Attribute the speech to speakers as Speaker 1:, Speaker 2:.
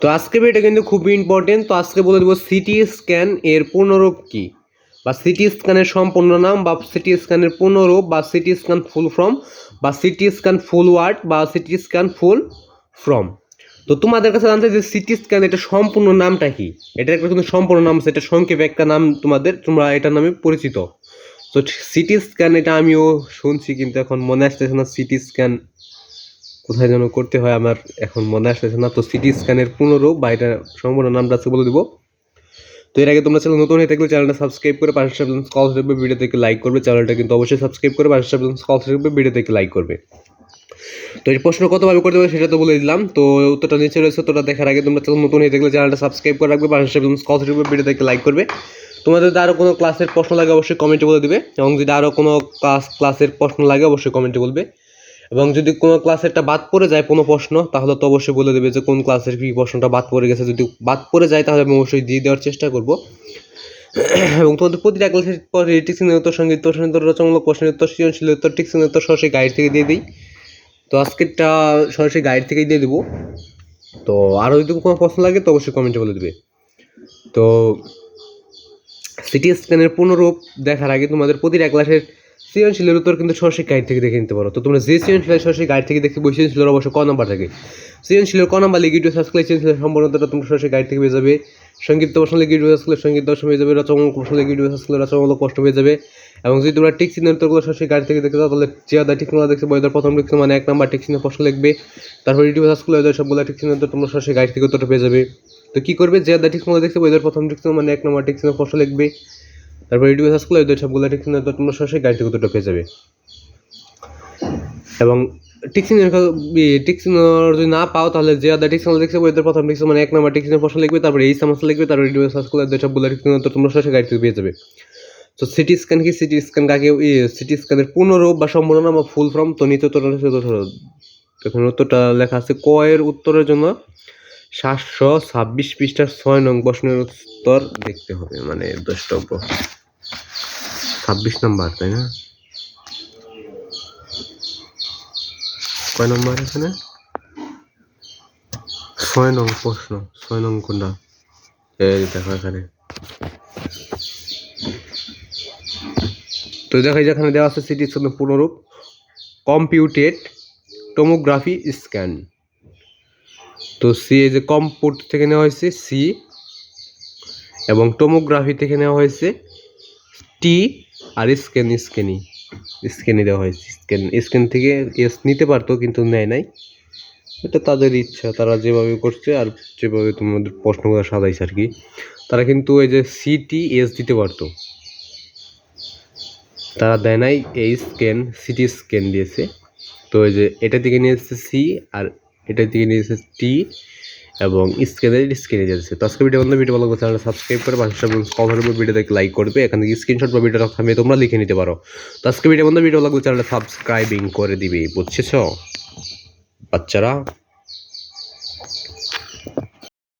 Speaker 1: তো আজকে ভিডিওটা কিন্তু খুবই ইম্পর্টেন্ট তো আজকে বলে দেবো সিটি স্ক্যান এর পূর্ণরূপ কী? বা সিটি স্ক্যানের সম্পূর্ণ নাম, বা সিটি স্ক্যানের পূর্ণরূপ বা সিটি স্ক্যান ফুল ফর্ম বা সিটি স্ক্যান ফুল ওয়ার্ড বা সিটি স্ক্যান ফুল ফর্ম তো তোমাদের কাছে জানতে যে সিটি স্ক্যান এটা সম্পূর্ণ নামটা কি? এটার একটা কিন্তু সম্পূর্ণ নাম সেটা সংক্ষেপে একটা নাম তোমাদের, তোমরা এটার নামে পরিচিত। তো সিটি স্ক্যান এটা আমিও শুনছি, কিন্তু এখন মনে আসতেছে না সিটি স্ক্যান কোথায় যেন করতে হয় আমার এখন মনে আসতেছে না। তো সিটি স্ক্যানের পুনরূপ বা এটা সম্পূর্ণ নামটা আছে বলে দেবো। তো এর আগে তোমরা চ্যানেল নতুন হয়ে থাকলে চ্যানেলটা সাবস্ক্রাইব করে পাশে কল থাকবে ভিডিও থেকে লাইক করবে। চ্যানেলটা কিন্তু অবশ্যই সাবস্ক্রাইব করে পাশে কল থাকবে ভিডিও থেকে লাইক করবে। তো এই প্রশ্ন কতভাবে করতে হবে সেটা তো বলে দিলাম। তো উত্তরটা নিচে রয়েছে তোটা দেখার আগে তোমরা চ্যানেল নতুন হয়ে থাকলে চ্যানেলটা সাবস্ক্রাইব করে রাখবে, পাশে কল থাকবে ভিডিও থেকে লাইক করবে। তোমাদের আরও কোনো ক্লাসের প্রশ্ন লাগে, অবশ্যই কমেন্টে বলে দিবে। এবং যদি আরও কোনো ক্লাস ক্লাসের প্রশ্ন লাগে, অবশ্যই কমেন্টে বলবে। এবং যদি কোনো ক্লাসেরটা বাদ পড়ে যায় কোনো প্রশ্ন, তাহলে তো অবশ্যই বলে দেবে যে কোন ক্লাসের কী প্রশ্নটা বাদ পড়ে গেছে। যদি বাদ পড়ে যায়, তাহলে আমি অবশ্যই দিয়ে দেওয়ার চেষ্টা করব। এবং তোমাদের প্রতিটা ক্লাসের পরে টিক্সিনের উত্তর, সংগীত উত্তর রচনামূলক প্রশ্নের উত্তর সৃজনশীল উত্তর টিক্সিনের উত্তর, সরাসরি গাইড থেকে দিয়ে দিই। তো আজকেরটা সরাসরি গাইড থেকেই দিয়ে দেবো। তো আরও যদি কোনো প্রশ্ন লাগে, তো অবশ্যই কমেন্টে বলে দেবে। তো সিটি স্ক্যানের পুনরূপ দেখার আগে তোমাদের প্রতিটা ক্লাসের সৃজনশীলের উত্তর কিন্তু সরাসরি গাইড থেকে দেখে নিতে পারো। তো তোমরা যে সৃজনশীলের সরাসরি গাইড থেকে দেখতে বই, সৃজনশীলের অবশ্য ক নাম্বার থাকে। সৃজনশীলের ক নাম্বার লিগে ইউটিউব সার্চ করলে সৃজনশীলের সম্পূর্ণটা তোমরা সরাসরি গাইড থেকে পেয়ে যাবে। সংগীত প্রশ্ন লিগে ইউটিউব সার্চ করলে সংগীত দর্শন হয়ে যাবে রচনামূলক প্রশ্ন লিগে ইউটিউব সার্চ করলে রচনামূলক প্রশ্ন হয়ে যাবে। এবং যদি তোমরা টিক্সিনের উত্তরগুলো সরাসরি গাইড থেকে দেখতে তাহলে জিয়াদা টিক্সিনগুলো দেখতে বইদের প্রথম টিক্সিন মানে এক নাম্বার টিক্সিনের প্রশ্ন লিখবে। তারপর ইউটিউব সার্চ করলে ওদের সবগুলো টিক্সিনের উত্তর তোমরা সরাসরি গাইড থেকে উত্তরটা পেয়ে যাবে। তো কী করবে? জিয়াদা টিক্সিনগুলো দেখতে বইদের প্রথম টিক্সিন মানে এক নাম্বার টিক্সিনের প্রশ্ন লিখবে। তারপর ইউটিউব সার্চ করলে ওদের সবগুলো টিক্সিনের উত্তর তোমরা সরাসরি থেকে উত্তরটা পেয়ে যাবে। এবং টিক্সিনের টিক্সিনর যদি না পাও তাহলে যে আদা টিক্সিন দেখছে ওদের প্রথম টিক্সিন মানে এক নম্বর টিক্সিনের প্রশ্ন লিখবে, তারপরে এই সমস্যা লিখবে, তারপরে ভিডিও সার্চ করলে ওদের সবগুলো টিক্সিন তো তোমরা সরাসরি থেকে পেয়ে যাবে। তো সিটি স্ক্যান কি? সিটি স্ক্যান কাকে সিটি স্ক্যানের পূর্ণরূপ বা সম্পূর্ণ নাম ফুল ফর্ম তো নিত্য এখন উত্তরটা লেখা আছে ক এর উত্তরের জন্য সাতশো ছাব্বিশ পৃষ্ঠার ছয় নং প্রশ্নের উত্তর দেখতে হবে মানে দ্রষ্টব্য। ছাব্বিশ নাম্বার, তাই না? কয় নম্বর এখানে? ছয় নং প্রশ্ন, ছয় নং কোনটা? এই দেখো এখানে। তো দেখো যেখানে দেওয়া আছে সিটি স্ক্যানের পুনরূপ কম্পিউটেড টোমোগ্রাফি স্ক্যান। তো সি এই যে কম্পুট থেকে নেওয়া হয়েছে সি এবং টোমোগ্রাফি থেকে নেওয়া হয়েছে টি আর স্ক্যান স্ক্যানি স্ক্যানে দেওয়া হয়েছে। স্ক্যান স্ক্যান থেকে এস নিতে পারতো, কিন্তু নেয় নাই। এটা তাদের ইচ্ছা, তারা যেভাবে করছে আর যেভাবে তোমাদের প্রশ্নগুলো সাজাইছে আর কি। তারা কিন্তু এই যে সিটি এস দিতে পারতো। তারা দেয় নাই, এই স্ক্যান সিটি স্ক্যান দিয়েছে। তো এই যে এটা থেকে নিয়ে এসেছে সি আর এটা থেকে নিয়ে এসেছে টি এবং স্ক্রিনের স্ক্রিনে যাচ্ছে তো আজকে ভিডিও বন্ধু ভিডিও ভালো করতে সাবস্ক্রাইব করে পাশে কভার উপর ভিডিওটাকে লাইক করবে। এখান থেকে স্ক্রিনশট বা ভিডিওটা থামিয়ে তোমরা লিখে নিতে পারো। তো আজকে ভিডিও বন্ধু ভিডিও ভালো করতে চ্যানেলটা সাবস্ক্রাইবিং করে দিবে বুঝছেছ বাচ্চারা